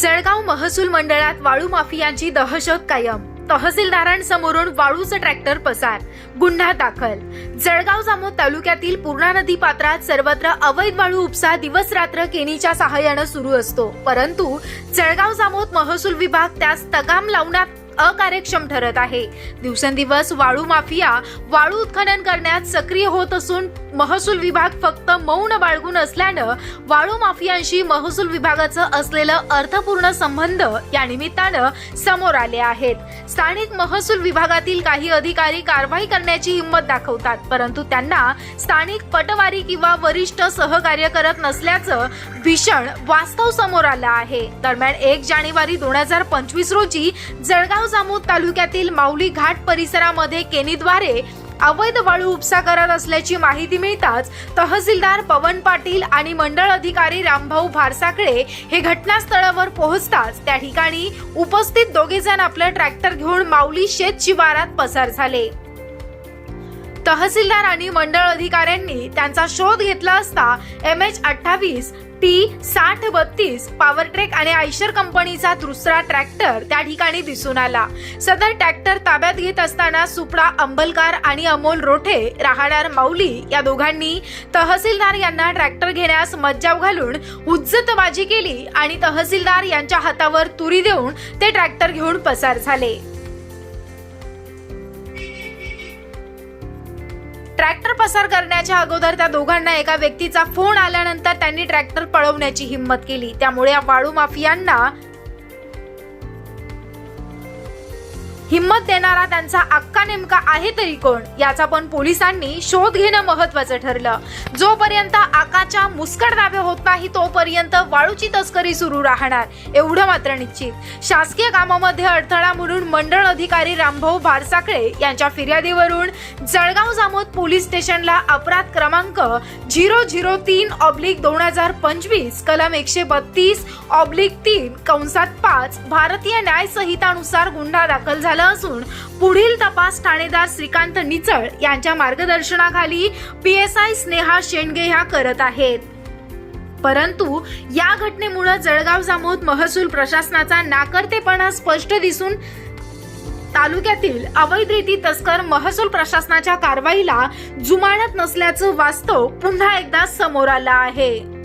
जळगाव महसूल मंडळात वाळू माफियांची दहशत कायम. तहसीलदारांसमोरून वाळूचं ट्रॅक्टर पसार. गुन्हा दाखल. जळगाव जामोद तालुक्यातील पूर्णा नदी पात्रात सर्वत्र अवैध वाळू उपसा दिवस रात्र केनीच्या सहाय्यानं सुरू असतो. परंतु जळगाव जामोद महसूल विभाग त्यास तगाम लावण्यात अकार्यक्षम ठरत आहे. दिवसेंदिवस वाळू माफिया वाळू उत्खनन करण्यात सक्रिय होत असून महसूल विभाग फक्त मौन बाळगून असल्यानं वाळू माफियांशी महसूल विभागाचं असलेलं अर्थपूर्ण संबंध या निमित्तानं समोर आले आहेत. स्थानिक महसूल विभागातील काही अधिकारी कारवाई करण्याची हिंमत दाखवतात परंतु त्यांना स्थानिक पटवारी किंवा वरिष्ठ सहकार्य करत नसल्याचं भीषण वास्तव समोर आलं आहे. दरम्यान एक जानेवारी दोन हजार पंचवीस रोजी जळगाव जामोद तालुक्यातील माऊली घाट परिसरामध्ये केनीद्वारे अवैध वाळू उपसा करत असल्याची माहिती मिळताच तहसीलदार पवन पाटील आणि मंडळ अधिकारी रामभाऊ भारसाकळे हे घटनास्थळावर पोहोचताच त्या ठिकाणी उपस्थित दोघे जण आपलं ट्रॅक्टर घेऊन माऊली शेत शिवारात पसार झाले. तहसीलदार आणि मंडळ अधिकाऱ्यांनी त्यांचा शोध घेतला असता एम एच अठ्ठावीस टी साठ बत्तीस पॉवर ट्रेक आणि आयशर कंपनीचा दुसरा ट्रॅक्टर त्या ठिकाणी दिसून आला. सदर ट्रॅक्टर ताब्यात घेत असताना सुपडा अंबलकार आणि अमोल रोठे राहणार माऊली या दोघांनी तहसीलदार यांना ट्रॅक्टर घेण्यास मज्जाव घालून हुज्जतबाजी केली आणि तहसीलदार यांच्या हातावर तुरी देऊन ते ट्रॅक्टर घेऊन पसार झाले. ट्रॅक्टर पसार करण्याच्या अगोदर त्या दोघांना एका व्यक्तीचा फोन आल्यानंतर त्यांनी ट्रॅक्टर पळवण्याची हिंमत केली. त्यामुळे या वाळू माफियांना हिंमत देणारा त्यांचा अक्का नेमका आहे तरी कोण? याचा पण पोलिसांनी शोध घेणं महत्वाचं ठरलं. जोपर्यंत आकाच्या मुस्कट दाबे होत नाही तोपर्यंत वाळूची तस्करी सुरू राहणार एवढं मात्र निश्चित. शासकीय कामामध्ये अडथळा म्हणून मंडळ अधिकारी रामभाऊ भारसाकळे यांच्या फिर्यादीवरून जळगाव जामोद पोलीस स्टेशनला अपराध क्रमांक झिरो झिरो तीन ऑब्लिक दोन हजार पंचवीस कलम एकशे बत्तीस ऑब्लिक तीन कंसात पाच भारतीय न्याय संहितानुसार गुन्हा दाखल झाला. असून पुढील तपास ठाणेदार श्रीकांत निचळ यांच्या मार्गदर्शनाखाली P S I Sneha Shendge ह्या करत आहेत. परंतु या घटनेमुळे जळगाव जामोद महसूल प्रशासनाचा नाकर्तेपणा स्पष्ट दिसून तालुक्यातील अवैधरीती तस्कर महसूल प्रशासनाच्या कारवाईला जुमानत नसल्याचं वास्तव पुन्हा एकदा समोर आलं आहे.